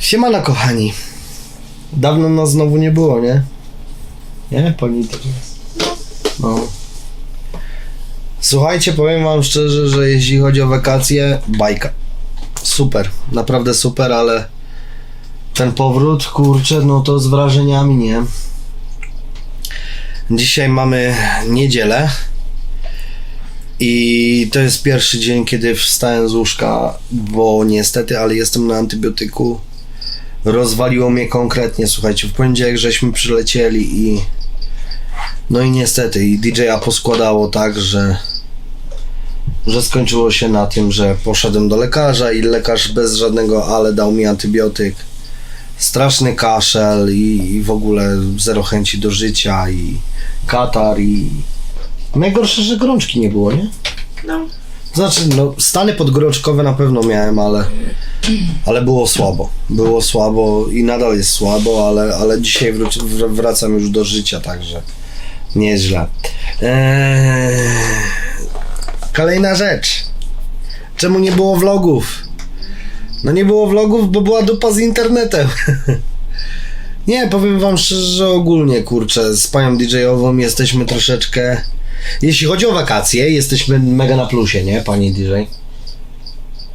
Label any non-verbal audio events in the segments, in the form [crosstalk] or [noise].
Siemano kochani. Dawno nas znowu nie było, nie? Nie? Pani też jest. No. Słuchajcie, powiem wam szczerze, że jeśli chodzi o wakacje, bajka. Super, naprawdę super, ale ten powrót, kurczę, no to z wrażeniami, nie? Dzisiaj mamy niedzielę i to jest pierwszy dzień, kiedy wstałem z łóżka, bo niestety, ale jestem na antybiotyku. Rozwaliło mnie konkretnie, słuchajcie, w poniedziałek żeśmy przylecieli i no i niestety, i DJ-a poskładało tak, że że skończyło się na tym, że poszedłem do lekarza i lekarz bez żadnego ale dał mi antybiotyk. Straszny kaszel i, i w ogóle zero chęci do życia i katar i najgorsze, że gorączki nie było, nie? No. Znaczy, no, stany podgorączkowe na pewno miałem, ale, ale było słabo. Było słabo i nadal jest słabo, ale, ale dzisiaj wróci, wr- wracam już do życia, także nie jest źle. Eee, kolejna rzecz. Czemu nie było vlogów? No nie było vlogów, bo była dupa z internetem. [laughs] nie, powiem wam szczerze, że ogólnie, kurczę, z panią DJ-ową jesteśmy troszeczkę... Jeśli chodzi o wakacje, jesteśmy mega na plusie, nie, pani DJ?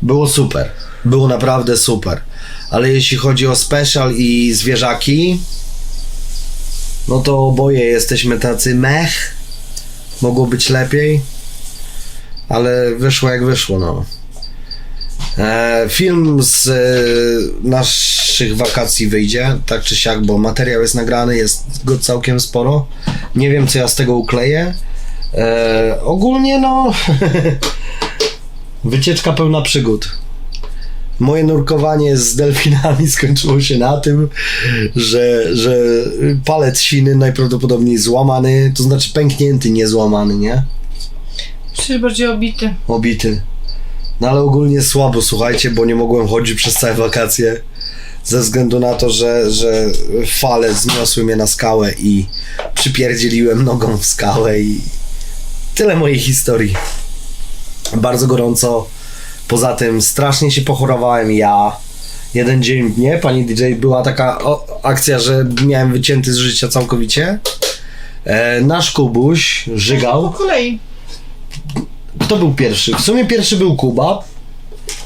Było super. Było naprawdę super. Ale jeśli chodzi o special i zwierzaki, no to oboje jesteśmy tacy mech. Mogło być lepiej. Ale wyszło jak wyszło, no. E, film z e, naszych wakacji wyjdzie, tak czy siak, bo materiał jest nagrany, jest go całkiem sporo. Nie wiem, co ja z tego ukleję. E, ogólnie, no. [laughs] Wycieczka pełna przygód. Moje nurkowanie z delfinami [laughs] skończyło się na tym, że, że palec siny najprawdopodobniej złamany, to znaczy pęknięty, nie złamany, nie? Przecież bardziej obity. Obity. No ale ogólnie słabo, słuchajcie, bo nie mogłem chodzić przez całe wakacje. Ze względu na to, że, że fale zniosły mnie na skałę i przypierdzieliłem nogą w skałę i tyle mojej historii. Bardzo gorąco. Poza tym strasznie się pochorowałem ja. Jeden dzień, nie? Pani DJ, była taka o, akcja, że miałem wycięty z życia całkowicie. E, nasz Kubuś Po żygał. kolei. Kto był pierwszy? W sumie pierwszy był Kuba.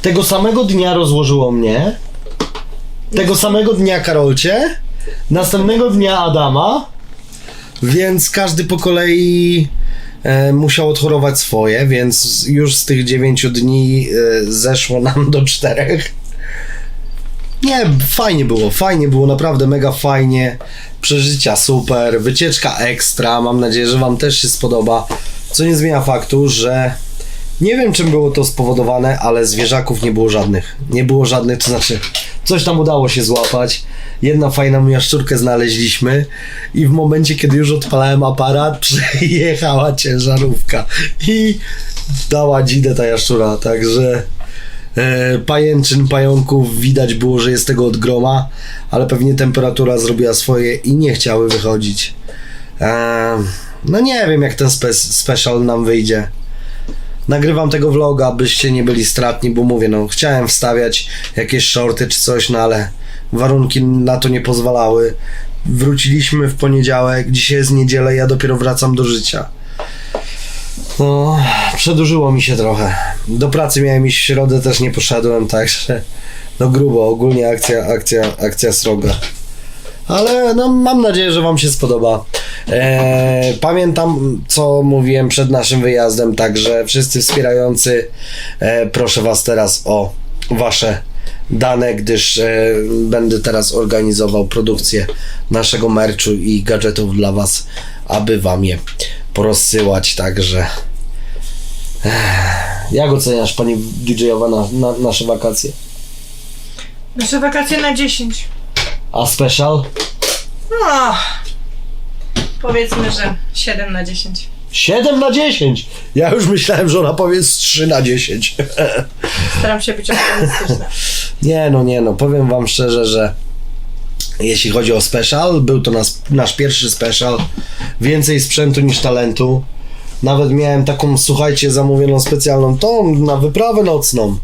Tego samego dnia rozłożyło mnie. Tego samego dnia Karolcie. Następnego dnia Adama. Więc każdy po kolei musiał odchorować swoje, więc już z tych dziewięciu dni e, zeszło nam do czterech. Nie, fajnie było, fajnie było, naprawdę mega fajnie. Przeżycia super, wycieczka ekstra. Mam nadzieję, że Wam też się spodoba. Co nie zmienia faktu, że nie wiem czym było to spowodowane, ale zwierzaków nie było żadnych. Nie było żadnych, to znaczy coś tam udało się złapać. Jedna fajną jaszczurkę znaleźliśmy i w momencie, kiedy już odpalałem aparat, [laughs] przyjechała ciężarówka i dała dzidę ta jaszczura, także e, pajęczyn, pająków widać było, że jest tego od groma, ale pewnie temperatura zrobiła swoje i nie chciały wychodzić. E, no nie wiem jak ten spe special nam wyjdzie. Nagrywam tego vloga, byście nie byli stratni, bo mówię, no chciałem wstawiać jakieś shorty czy coś, no ale warunki na to nie pozwalały. Wróciliśmy w poniedziałek, dzisiaj jest niedziela, ja dopiero wracam do życia. No, przedłużyło mi się trochę. Do pracy miałem iść w środę, też nie poszedłem, także no grubo, ogólnie akcja, akcja, akcja sroga. Ale no, mam nadzieję, że Wam się spodoba. E, pamiętam, co mówiłem przed naszym wyjazdem, także wszyscy wspierający, e, proszę Was teraz o Wasze dane, gdyż e, będę teraz organizował produkcję naszego merchu i gadżetów dla Was, aby Wam je porozsyłać, także... Ech, Jak oceniasz, Pani DJ-owa, na, na nasze wakacje? Nasze wakacje na 10. A special? No. Powiedzmy, że 7 na 10. 7 na 10. Ja już myślałem, że ona powie z 3 na 10. [laughs] Staram się być optymistyczna. [laughs] nie no, nie no, powiem wam szczerze, że jeśli chodzi o special, był to nas, nasz pierwszy special. Więcej sprzętu niż talentu. Nawet miałem taką, słuchajcie, zamówioną specjalną tą na wyprawę nocną.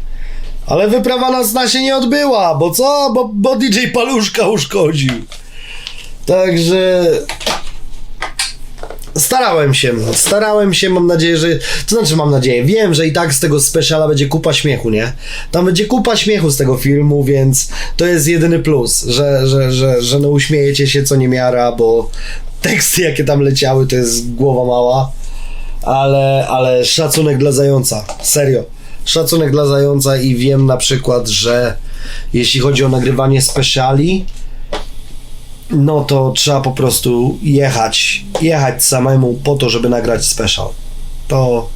Ale wyprawa nocna się nie odbyła, bo co? Bo, bo DJ Paluszka uszkodził. Także starałem się, starałem się, mam nadzieję, że, to znaczy mam nadzieję, wiem, że i tak z tego speciala będzie kupa śmiechu, nie? Tam będzie kupa śmiechu z tego filmu, więc to jest jedyny plus, że, że, że, że no uśmiejecie się co niemiara, bo teksty jakie tam leciały to jest głowa mała, ale, ale szacunek dla zająca, serio. Szacunek dla zająca i wiem na przykład, że jeśli chodzi o nagrywanie speciali, no to trzeba po prostu jechać, jechać samemu po to, żeby nagrać special. To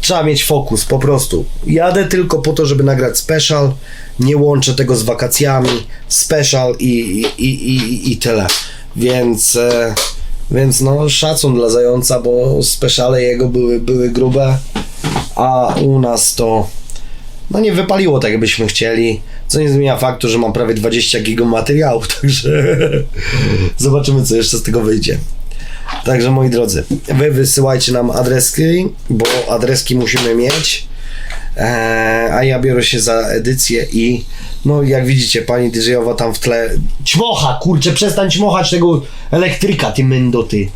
trzeba mieć fokus, po prostu. Jadę tylko po to, żeby nagrać special, nie łączę tego z wakacjami, special i, i, i, i, i tyle. Więc, e, więc no szacun dla Zająca, bo speciale jego były, były grube, a u nas to no nie wypaliło tak, jakbyśmy chcieli. Co nie zmienia faktu, że mam prawie 20 gigów materiału, [laughs] także zobaczymy, co jeszcze z tego wyjdzie. Także moi drodzy, wy wysyłajcie nam adreski, bo adreski musimy mieć. Eee, a ja biorę się za edycję i no jak widzicie, pani DJ-owa tam w tle ćmocha, kurczę, przestań ćmochać tego elektryka, ty myndo, ty.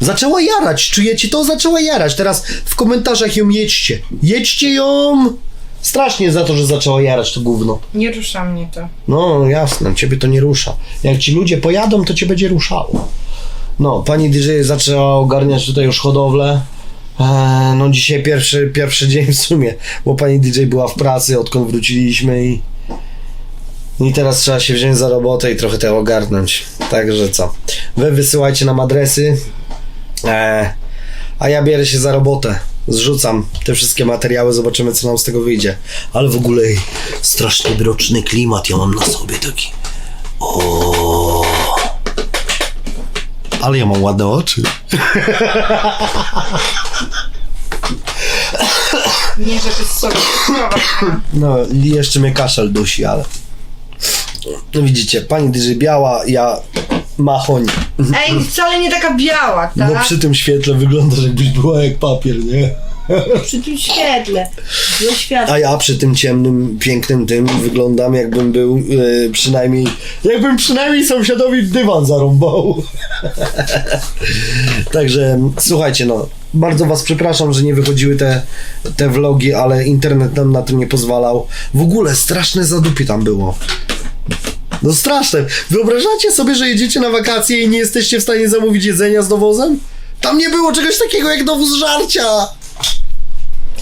Zaczęła jarać, czujecie to? Zaczęła jarać. Teraz w komentarzach ją jedźcie. Jedźcie ją! Strasznie za to, że zaczęła jarać to gówno. Nie rusza mnie to. No jasne, ciebie to nie rusza. Jak ci ludzie pojadą, to cię będzie ruszało. No, pani DJ zaczęła ogarniać tutaj już hodowlę. Eee, no dzisiaj pierwszy, pierwszy dzień w sumie, bo pani DJ była w pracy, odkąd wróciliśmy i i teraz trzeba się wziąć za robotę i trochę to ogarnąć. Także co? Wy wysyłajcie nam adresy, eee, a ja bierę się za robotę. Zrzucam te wszystkie materiały, zobaczymy co nam z tego wyjdzie. Ale w ogóle ej, strasznie mroczny klimat ja mam na sobie taki. O. Ale ja mam ładne oczy. Nie, żeby sobie spróbować. No, i jeszcze mnie kaszel dusi, ale. No widzicie, pani dyży biała, ja machoń. Ej, wcale nie taka biała, tak? No przy tym świetle wyglądasz jakbyś była jak papier, nie? przy tym świetle. Do światła. A ja przy tym ciemnym, pięknym tym wyglądam jakbym był e, przynajmniej, jakbym przynajmniej sąsiadowi dywan zarąbał. [laughs] Także słuchajcie, no, bardzo was przepraszam, że nie wychodziły te, te vlogi, ale internet nam na to nie pozwalał. W ogóle straszne zadupie tam było. No straszne. Wyobrażacie sobie, że jedziecie na wakacje i nie jesteście w stanie zamówić jedzenia z dowozem? Tam nie było czegoś takiego jak dowóz żarcia.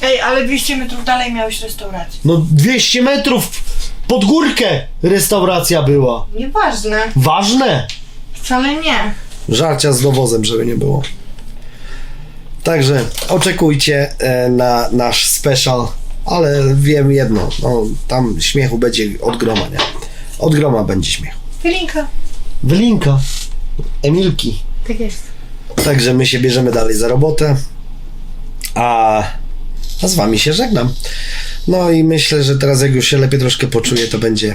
Ej, ale 200 metrów dalej miałeś restaurację. No 200 metrów pod górkę restauracja była. Nieważne. Ważne. Wcale nie. Żarcia z dowozem, żeby nie było. Także oczekujcie e, na nasz special, ale wiem jedno, no tam śmiechu będzie od groma, nie? Od groma będzie śmiech. Linka. Wylinka. Emilki. Tak jest. Także my się bierzemy dalej za robotę. A, a z wami się żegnam. No i myślę, że teraz jak już się lepiej troszkę poczuję, to będzie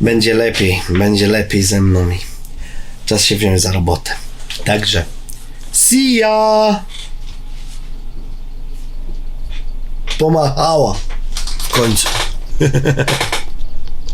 będzie lepiej, będzie lepiej ze mną i czas się wziąć za robotę. Także see ya! Pomachała w końcu. [laughs]